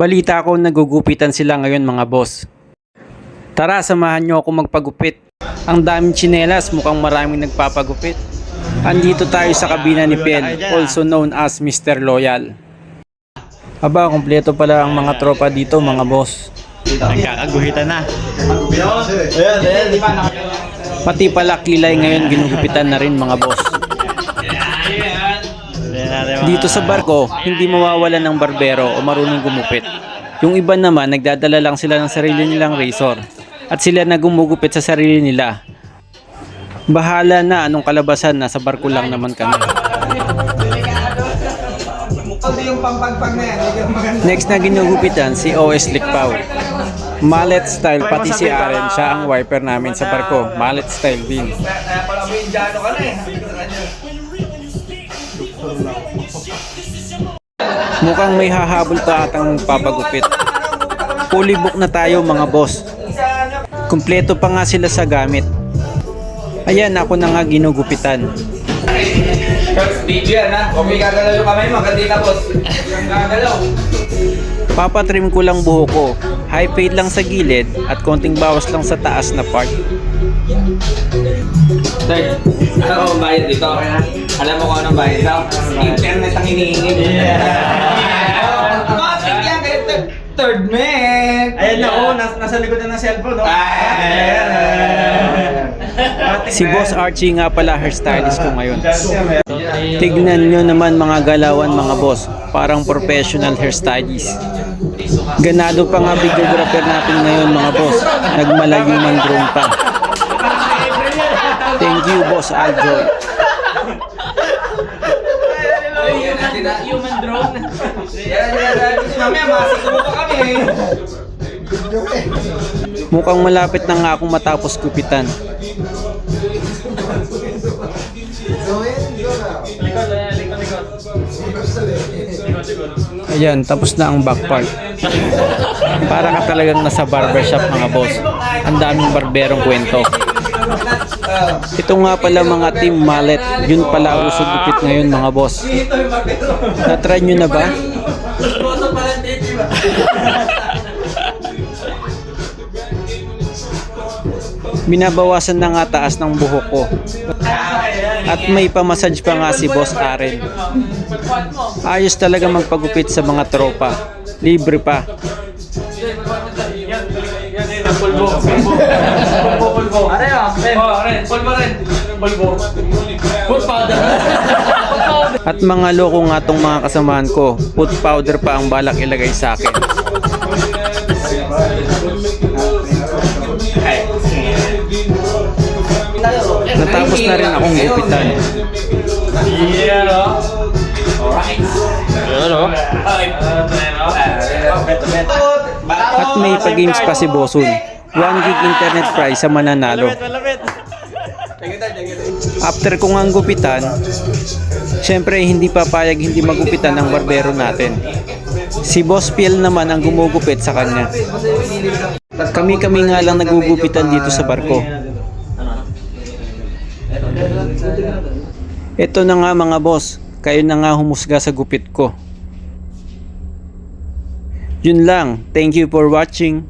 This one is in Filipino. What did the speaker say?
Balita ko nagugupitan sila ngayon mga boss. Tara, samahan nyo ako magpagupit. Ang daming tsinelas, mukhang maraming nagpapagupit. Andito tayo sa kabina ni Pel, also known as Mr. Loyal. Aba, kumpleto pala ang mga tropa dito mga boss. Nagkakaguhitan na. Pati pala kilay ngayon ginugupitan na rin mga boss. Dito sa barko, hindi mawawalan ng barbero o marunong gumupit. Yung iba naman, nagdadala lang sila ng sarili nilang razor. At sila na gumugupit sa sarili nila. Bahala na anong kalabasan, nasa barko lang naman kami. Next na ginugupitan, si OS Likpaw. Mallet style, pati si Aren, siya ang wiper namin sa barko. Mallet style din. Mukhang may hahabol pa atang papagupit. Fully book na tayo mga boss. Kumpleto pa nga sila sa gamit. Ayan, ako na nga ginugupitan. First video yan ha. Huwag may gagalaw yung kamay mo. Tapos, yung gagalaw. Papatrim ko lang buho ko. High fade lang sa gilid at konting bawas lang sa taas na part. Sir, alam mo ang bayad dito? Alam mo kung anong bayad dito? Internet ang hinihingi. Yeah! Third, man. Ayan na, oh, nas nasa likod na ng cellphone, oh. Si Boss Archie nga pala hairstylist ko ngayon. Tignan nyo naman mga galawan mga boss. Parang professional hairstylist. Ganado pa nga videographer natin ngayon mga boss. Nagmalayuman drone pa. Thank you boss Aljoy. Human drone. Yan, yan, yan. Kasi mamaya, kami. Mukhang malapit na nga akong matapos gupitan. Ayan, tapos na ang back part. Para ka talagang nasa barbershop mga boss. Ang daming barberong kwento. Ito nga pala mga team mallet. Yun pala ang usog gupit ngayon mga boss. Na-try nyo na ba? Binabawasan na nga taas ng buhok ko. At may pamassage pa nga si Boss Aren. Ayos talaga magpagupit sa mga tropa. Libre pa. Pulbo, pulbo. Pulbo, pulbo. Ano yun? Oh, rin. Pulbo. At mga loko nga tong mga kasamahan ko. Food powder pa ang balak ilagay sa akin. Natapos na rin akong gupitan. Yeah, no? Alright. Yun, no? At may pa-games pa si Bosun. 1 gig internet price sa mananalo. After kong ang gupitan, syempre hindi papayag hindi magupitan ang barbero natin. Si Boss Piel naman ang gumugupit sa kanya. Kami-kami nga lang nagugupitan dito sa barko. Ito na nga mga boss, kayo na nga humusga sa gupit ko. Yun lang, thank you for watching.